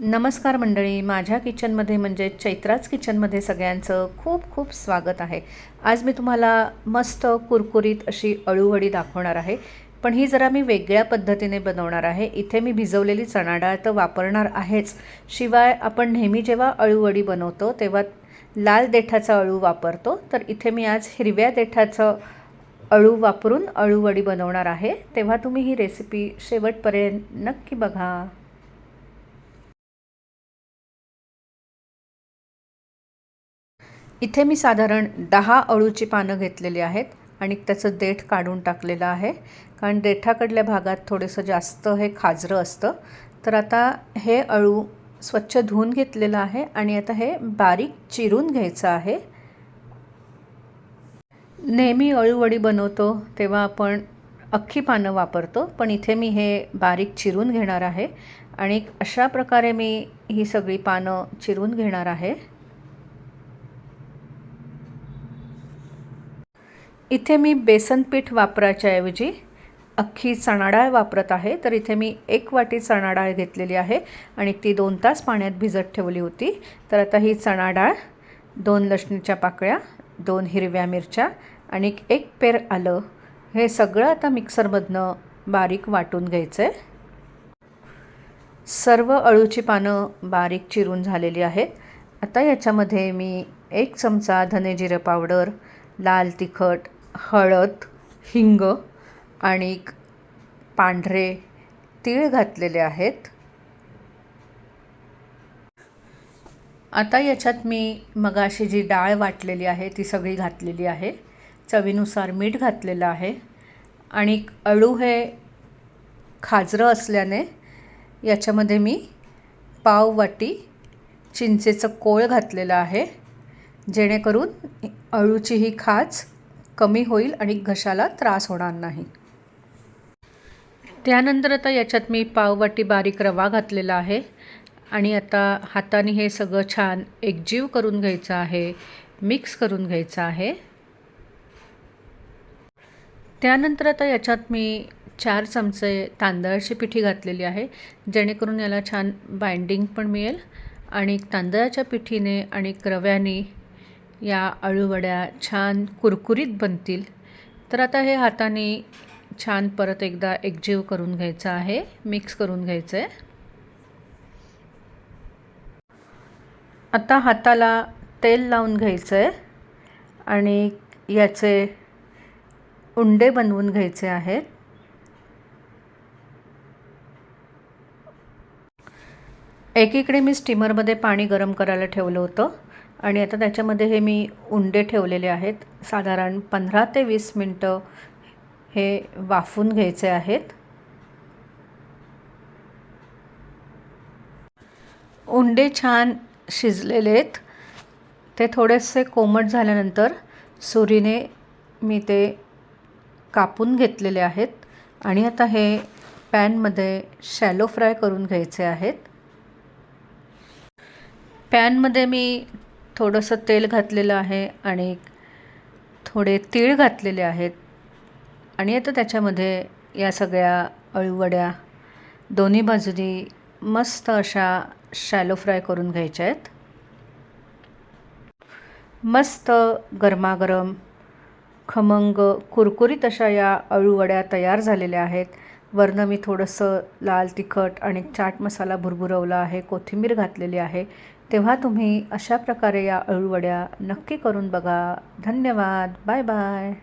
नमस्कार मंडळी माझ्या किचनमध्ये म्हणजे चैत्राज किचनमध्ये सगळ्यांचं खूप खूप स्वागत आहे. आज मी तुम्हाला मस्त कुरकुरीत अशी अळूवडी दाखवणार आहे. पण ही जरा मी वेगळ्या पद्धतीने बनवणार आहे. इथे मी भिजवलेली चणा डाळ तर वापरणार आहेच. शिवाय आपण नेहमी जेव्हा अळूवडी बनवतो तेव्हा लाल देठाचा अळू वापरतो. तर इथे मी आज हिरव्या देठाचं अळू वापरून अळूवडी बनवणार आहे. तेव्हा तुम्ही ही रेसिपी शेवटपर्यंत नक्की बघा. इथे मी साधारण दहा अळूची पानं घेतलेली आहेत आणि त्याचं देठ काढून टाकलेलं आहे. कारण देठाकडल्या भागात थोडंसं जास्त हे खाजरं असतं. तर आता हे अळू स्वच्छ धुवून घेतलेलं आहे आणि आता हे बारीक चिरून घ्यायचं आहे. नेहमी अळूवडी बनवतो तेव्हा आपण अख्खी पानं वापरतो पण इथे मी हे बारीक चिरून घेणार आहे आणि अशा प्रकारे मी ही सगळी पानं चिरून घेणार आहे. इथे मी बेसन पीठ वापरायच्या ऐवजी अख्खी चणाडाळ वापरत आहे. तर इथे मी एक वाटी चणाडाळ घेतलेली आहे आणि ती दोन तास पाण्यात भिजत ठेवली होती. तर आता ही चणाडाळ दोन लसणीच्या पाकळ्या दोन हिरव्या मिरच्या आणि एक पेर आलं हे सगळं आता मिक्सरमधनं बारीक वाटून घ्यायचं. आहे सर्व अळूची पानं बारीक चिरून झालेली आहेत. आता याच्यामध्ये मी एक चमचा धने जिरं पावडर लाल तिखट हळद हिंग आणि पांढरे तीळ घातलेले आहेत. आता याच्यात मी मगाशी जी डाळ वाटलेली आहे ती सगळी घातलेली आहे. चवीनुसार मीठ घातलेलं आहे. आणि अळू हे खाजरं असल्याने याच्यामध्ये मी पाव वाटी चिंचेचं कोळ घातलेलं आहे. जेणेकरून अळूची ही खाज कमी होईल आणि घशाला त्रास होणार नाही. त्यानंतर आता याच्यात मी पाववाटी बारीक रवा घातलेला आहे. आणि आता हाताने हे सगळं छान एकजीव करून घ्यायचं आहे. मिक्स करून घ्यायचं आहे. त्यानंतर आता याच्यात मी चार चमचे तांदळाची पिठी घातलेली आहे. जेणेकरून याला छान बाइंडिंग पण मिळेल. आणि तांदळाच्या पिठीने आणि रव्याने या अळूवड्या छान कुरकुरीत बनतील. तर आता हे हाताने छान परत एकदा एकजीव करून घ्यायचं आहे मिक्स करून घ्यायचं आहे आता हाताला तेल लावून घ्यायचं आहे आणि याचे उंडे बनवून घ्यायचे आहेत. एकीकडे मी स्टीमरमध्ये पाणी गरम करायला ठेवलं होतं. आणि आता त्याच्यामध्ये हे मी उंडे ठेवलेले आहेत. साधारण पंधरा ते वीस मिनटं हे वाफून घ्यायचे आहेत. उंडे छान शिजलेले आहेत. ते थोडेसे कोमट झाल्यानंतर सुरीने मी ते कापून घेतलेले आहेत. आणि आता हे पॅनमध्ये शॅलो फ्राय करून घ्यायचे आहेत. पॅनमध्ये मी थोडंसं तेल घातलेलं आहे आणि थोडे तीळ घातलेले आहेत. आणि आता त्याच्यामध्ये या सगळ्या अळूवड्या दोन्ही बाजूनी मस्त अशा शॅलो फ्राय करून घ्यायच्या आहेत. मस्त गरमागरम खमंग कुरकुरीत अशा या अळूवड्या तयार झालेल्या आहेत. वरनं मी थोडंसं लाल तिखट आणि चाट मसाला भुरभुरवला आहे कोथिंबीर घातलेली आहे. तेव्हा तुम्ही अशा प्रकारे या अळूवड्या नक्की करून बघा. धन्यवाद. Bye bye.